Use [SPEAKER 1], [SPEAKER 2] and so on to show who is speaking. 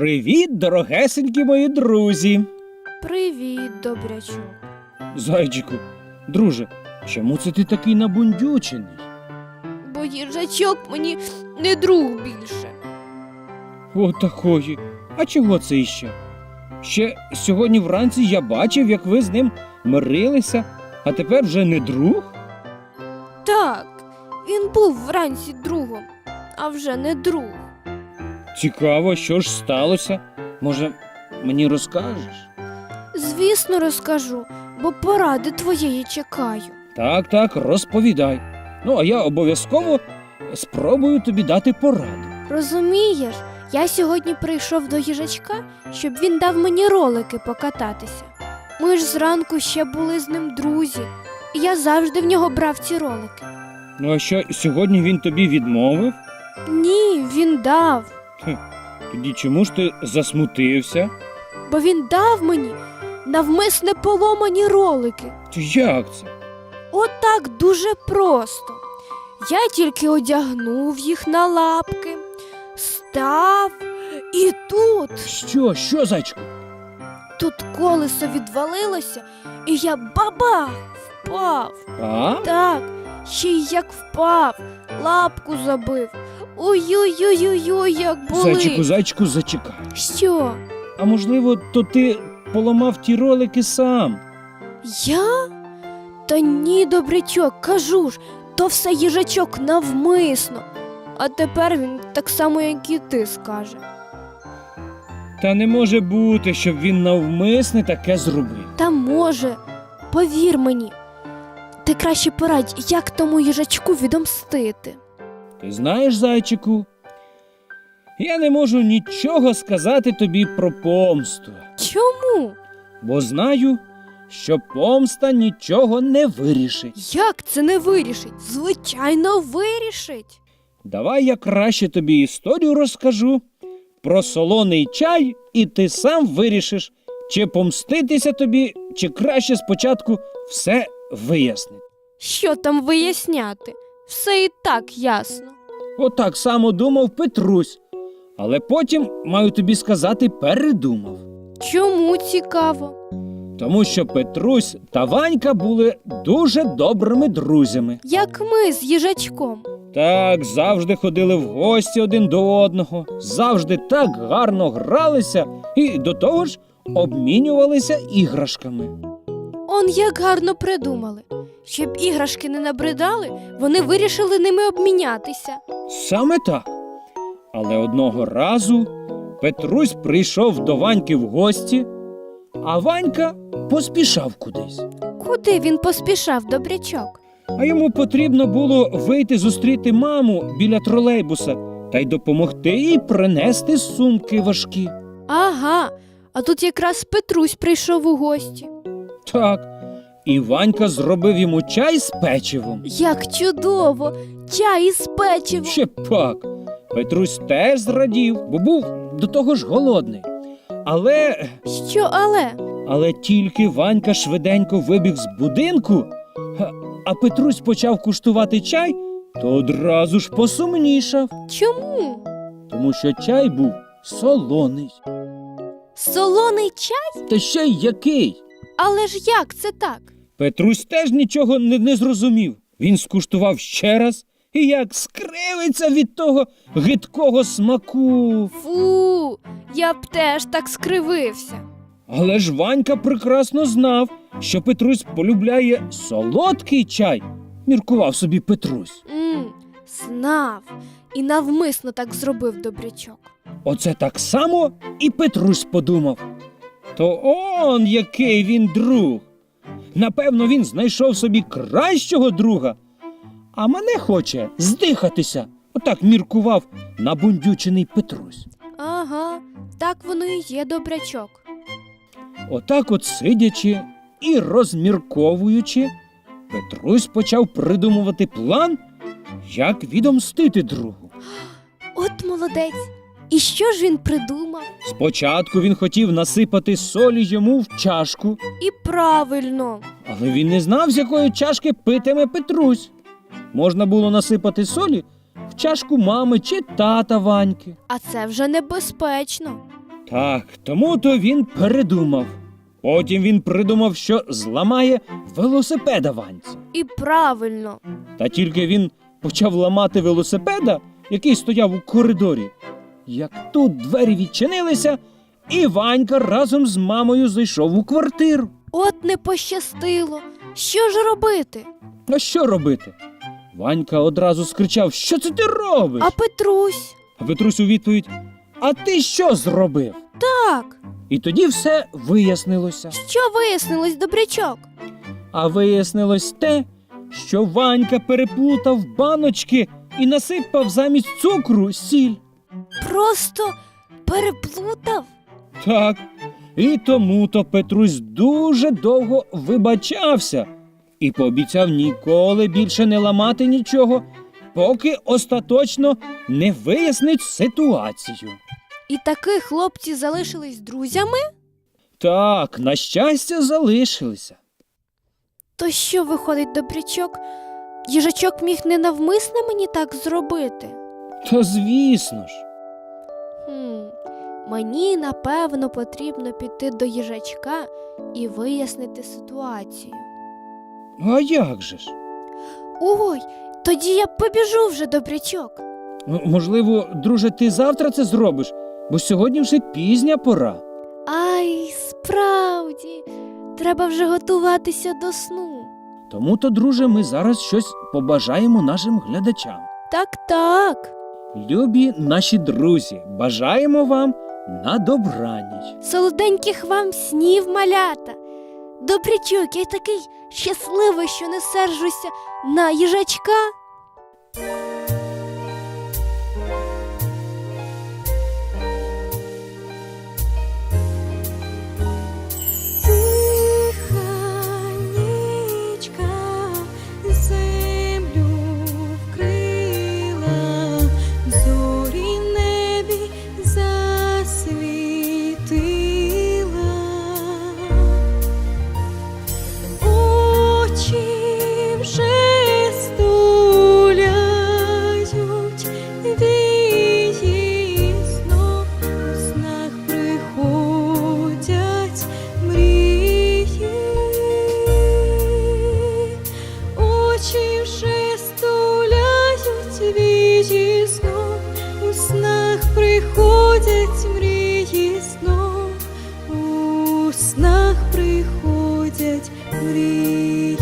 [SPEAKER 1] Привіт, дорогесенькі мої друзі.
[SPEAKER 2] Привіт, добрячок.
[SPEAKER 1] Зайчику, друже, чому це ти такий набундючений?
[SPEAKER 2] Бо їжачок мені не друг більше.
[SPEAKER 1] О, такої. А чого це іще? Ще сьогодні вранці я бачив, як ви з ним мирилися, а тепер вже не друг?
[SPEAKER 2] Так, він був вранці другом, а вже не друг.
[SPEAKER 1] Цікаво, що ж сталося? Може, мені розкажеш?
[SPEAKER 2] Звісно, розкажу, бо поради твоєї чекаю.
[SPEAKER 1] Так, так, розповідай. Ну, а я обов'язково спробую тобі дати пораду.
[SPEAKER 2] Розумієш, я сьогодні прийшов до їжачка, щоб він дав мені ролики покататися. Ми ж зранку ще були з ним друзі, і я завжди в нього брав ці ролики.
[SPEAKER 1] Ну, а що сьогодні він тобі відмовив?
[SPEAKER 2] Ні, він дав.
[SPEAKER 1] Тоді чому ж ти засмутився?
[SPEAKER 2] бо він дав мені навмисне поломані ролики.
[SPEAKER 1] Як це?
[SPEAKER 2] Отак дуже просто. Я тільки одягнув їх на лапки, став, і тут,
[SPEAKER 1] Що, що, зайчику?
[SPEAKER 2] тут колесо відвалилося, і я баба впав.
[SPEAKER 1] А?
[SPEAKER 2] Так, ще й як впав, лапку забив. Ой-ой-ой-ой, як
[SPEAKER 1] Зайчику,
[SPEAKER 2] болить.
[SPEAKER 1] зайчику, зачекай.
[SPEAKER 2] Що?
[SPEAKER 1] А можливо, то ти поламав ті ролики сам.
[SPEAKER 2] Я? Та ні, добрячок, кажу ж, то все їжачок навмисно. А тепер він так само, як і ти скаже.
[SPEAKER 1] Та не може бути, щоб він навмисне таке зробив.
[SPEAKER 2] Та може, повір мені. Ти краще порадь, як тому їжачку відомстити.
[SPEAKER 1] Ти знаєш, зайчику? Я не можу нічого сказати тобі про помсту,
[SPEAKER 2] Чому?
[SPEAKER 1] бо знаю, що помста нічого не вирішить.
[SPEAKER 2] Як це не вирішить? Звичайно, вирішить.
[SPEAKER 1] Давай я краще тобі історію розкажу про солоний чай, і ти сам вирішиш, чи помститися тобі, чи краще спочатку все вияснити.
[SPEAKER 2] Що там виясняти? Все і так ясно.
[SPEAKER 1] Отак само думав Петрусь, але потім, маю тобі сказати, передумав.
[SPEAKER 2] Чому цікаво?
[SPEAKER 1] Тому що Петрусь та Ванька були дуже добрими друзями.
[SPEAKER 2] Як ми з їжачком.
[SPEAKER 1] Так завжди ходили в гості один до одного, завжди так гарно гралися і до того ж обмінювалися іграшками.
[SPEAKER 2] Он як гарно придумали. Щоб іграшки не набридали, вони вирішили ними обмінятися.
[SPEAKER 1] Саме так. Але одного разу Петрусь прийшов до Ваньки в гості, а Ванька поспішав кудись.
[SPEAKER 2] Куди він поспішав, добрячок?
[SPEAKER 1] А йому потрібно було вийти зустріти маму біля тролейбуса та й допомогти їй принести сумки важкі.
[SPEAKER 2] Ага, а тут якраз Петрусь прийшов у гості.
[SPEAKER 1] Так. І Ванька зробив йому чай з печивом.
[SPEAKER 2] Як чудово! Чай із печивом.
[SPEAKER 1] Ще пак. Петрусь теж зрадів, бо був до того ж голодний. Але,
[SPEAKER 2] Що але?
[SPEAKER 1] але тільки Ванька швиденько вибіг з будинку, а- а Петрусь почав куштувати чай, то одразу ж посумнішав,
[SPEAKER 2] Чому?
[SPEAKER 1] тому що чай був солоний.
[SPEAKER 2] Солоний чай?
[SPEAKER 1] Та ще й який?
[SPEAKER 2] Але ж як це так?
[SPEAKER 1] Петрусь теж нічого не, не зрозумів. Він скуштував ще раз і як скривиться від того гидкого смаку.
[SPEAKER 2] Фу, я б теж так скривився.
[SPEAKER 1] Але ж Ванька прекрасно знав, що Петрусь полюбляє солодкий чай, міркував собі Петрусь.
[SPEAKER 2] М, знав і навмисно так зробив добрячок.
[SPEAKER 1] Оце так само і Петрусь подумав. То он який він друг. Напевно, він знайшов собі кращого друга, а мене хоче здихатися. Отак міркував набундючений Петрусь.
[SPEAKER 2] Ага, так воно і є добрячок.
[SPEAKER 1] Отак от сидячи і розмірковуючи, Петрусь почав придумувати план, як відомстити другу.
[SPEAKER 2] От молодець. І що ж він придумав?
[SPEAKER 1] Спочатку він хотів насипати солі йому в чашку,
[SPEAKER 2] І правильно.
[SPEAKER 1] але він не знав, з якої чашки питиме Петрусь. Можна було насипати солі в чашку мами чи тата Ваньки.
[SPEAKER 2] А це вже небезпечно.
[SPEAKER 1] Так, тому то він передумав. Потім він придумав, що зламає велосипеда Ванці.
[SPEAKER 2] І правильно.
[SPEAKER 1] Та тільки він почав ламати велосипеда, який стояв у коридорі. Як тут двері відчинилися, і Ванька разом з мамою зайшов у квартиру.
[SPEAKER 2] От не пощастило. Що ж робити?
[SPEAKER 1] А що робити? Ванька одразу скричав: Що це ти робиш?
[SPEAKER 2] А Петрусь?
[SPEAKER 1] А Петрусь у відповідь: А ти що зробив?
[SPEAKER 2] Так.
[SPEAKER 1] І тоді все вияснилося.
[SPEAKER 2] Що вияснилось, добрячок?
[SPEAKER 1] А вияснилось те, що Ванька переплутав баночки і насипав замість цукру сіль.
[SPEAKER 2] Просто переплутав?
[SPEAKER 1] Так. І тому то Петрусь дуже довго вибачався і пообіцяв ніколи більше не ламати нічого, поки остаточно не вияснить ситуацію.
[SPEAKER 2] І таки хлопці залишились друзями?
[SPEAKER 1] Так, на щастя, залишилися.
[SPEAKER 2] То що виходить, добрячок? Їжачок міг ненавмисно мені так зробити.
[SPEAKER 1] Та звісно ж.
[SPEAKER 2] Хм, мені напевно потрібно піти до їжачка і вияснити ситуацію.
[SPEAKER 1] А як же ж?
[SPEAKER 2] Ой, тоді я побіжу вже, добрячок.
[SPEAKER 1] М- Можливо, друже, ти завтра це зробиш, бо сьогодні вже пізня пора.
[SPEAKER 2] Ай, справді, треба вже готуватися до сну.
[SPEAKER 1] Тому то, друже, ми зараз щось побажаємо нашим глядачам.
[SPEAKER 2] Так, так.
[SPEAKER 1] Любі наші друзі, бажаємо вам на добраніч.
[SPEAKER 2] Солоденьких вам снів, малята. Добрячок, я такий щасливий, що не сержуся на їжачка. 우리